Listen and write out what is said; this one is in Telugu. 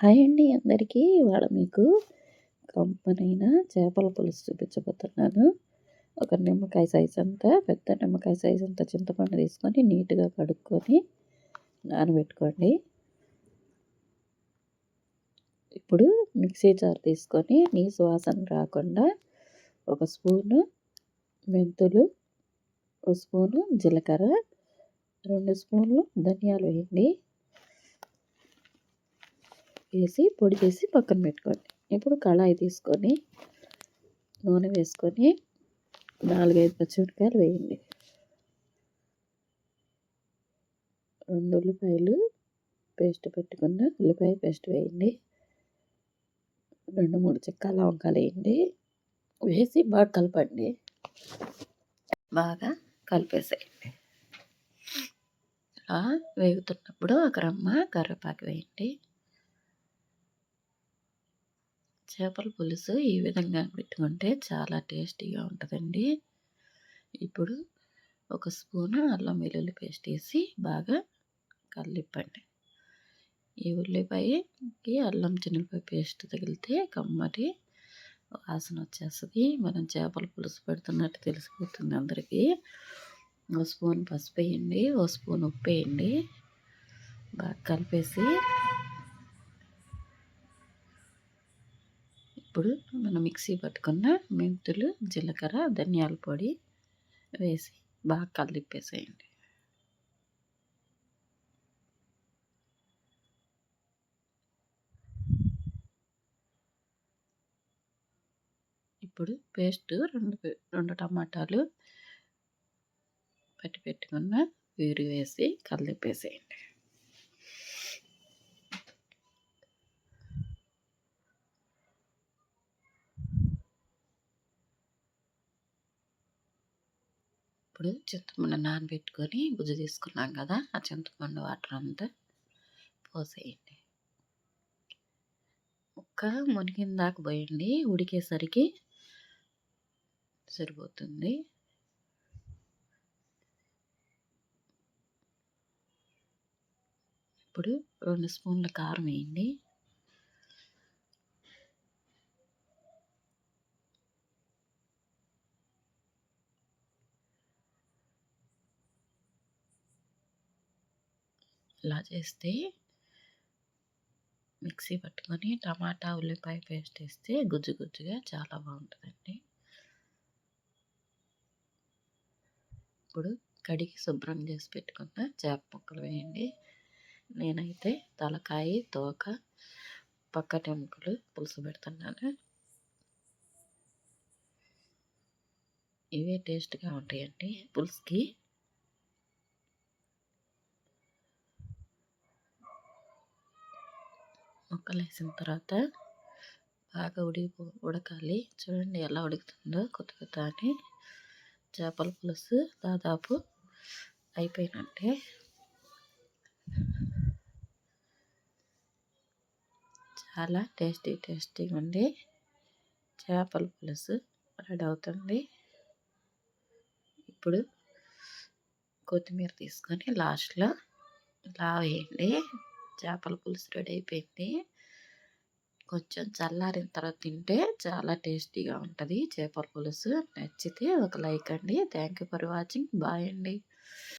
హాయ్ అండి అందరికీ. ఇవాళ మీకు కమ్మనైన చేపల పులుసు చూపించబోతున్నాను. ఒక నిమ్మకాయ సైజ్ అంతా పెద్ద నిమ్మకాయ సైజ్ అంతా చింతపండు తీసుకొని నీట్గా కడుక్కొని నానబెట్టుకోండి. ఇప్పుడు మిక్సీ జార్ తీసుకొని నీ సువాసన రాకుండా ఒక స్పూను మెంతులు ఒక స్పూను జీలకర్ర రెండు స్పూన్లు ధనియాలు వేయండి. వేసి పొడి చేసి పక్కన పెట్టుకోండి. ఇప్పుడు కళాయి తీసుకొని నూనె వేసుకొని నాలుగైదు పచ్చిమిరపకాయలు వేయండి. రెండు ఉల్లిపాయలు పేస్ట్ పెట్టుకున్న ఉల్లిపాయ పేస్ట్ వేయండి. రెండు మూడు చెక్క లవంకాలు వేయండి. వేసి బాగా కలపండి. బాగా కలిపేసేయండి. వేగుతున్నప్పుడు ఒక రమ్మ కరివేపాకు వేయండి. చేపల పులుసు ఈ విధంగా పెట్టుకుంటే చాలా టేస్టీగా ఉంటుందండి. ఇప్పుడు ఒక స్పూను అల్లం వెల్లుల్లి పేస్ట్ వేసి బాగా కలిపండి. ఈ ఉల్లిపాయకి అల్లం చిన్నపాయ పేస్ట్ తగిలితే కమ్మటి వాసన వచ్చేస్తుంది. మనం చేపల పులుసు పెడుతున్నట్టు తెలిసిపోతుంది అందరికీ. ఒక స్పూన్ పసుపు వేయండి ఒక స్పూన్ ఉప్పు వేయండి. బాగా కలిపేసి ఇప్పుడు మనం మిక్సీ పట్టుకున్న మెంతులు జీలకర్ర ధనియాల పొడి వేసి బాగా కలిపేసేయండి. ఇప్పుడు పేస్ట్ రెండు రెండు టమాటాలు పట్టి పెట్టుకున్న వేరు వేసి కలిపేసేయండి. ఇప్పుడు చింతపండు నానబెట్టుకొని గుజ్జు తీసుకున్నాం కదా ఆ చింతపండు వాటర్ అంతా పోసేయండి. ముక్క మునిగిన దాకా పోయండి ఉడికేసరికి సరిపోతుంది. ఇప్పుడు రెండు స్పూన్ల కారం వేయండి. ఇలా చేస్తే మిక్సీ పట్టుకొని టమాటా ఉల్లిపాయ పేస్ట్ వేస్తే గుజ్జు గుజ్జుగా చాలా బాగుంటుందండి. ఇప్పుడు కడిగి శుభ్రం చేసి పెట్టుకున్న చేప ముక్కలు వేయండి. నేనైతే తలకాయ తోక పక్కటి ముక్కలు పులుసు పెడుతున్నాను. ఇవే టేస్ట్గా ఉంటాయండి పులుసుకి. ముక్కలు వేసిన తర్వాత బాగా ఉడికి ఉడకాలి. చూడండి ఎలా ఉడుకుతుందో కొత్త కొత్త అని. చేపల పులుసు దాదాపు అయిపోయినట్టే. చాలా టేస్టీ టేస్టీగా ఉంది. చేపల పులుసు రెడీ అవుతుంది. ఇప్పుడు కొత్తిమీర తీసుకొని లాస్ట్లో ఇలా వేయండి. చేపల పులుసు రెడీ అయిపోయింది. కొంచెం చల్లారిన తర్వాత తింటే చాలా టేస్టీగా ఉంటుంది చేపల పులుసు. నచ్చితే ఒక లైక్ అండి. Thank you for watching. Bye అండి.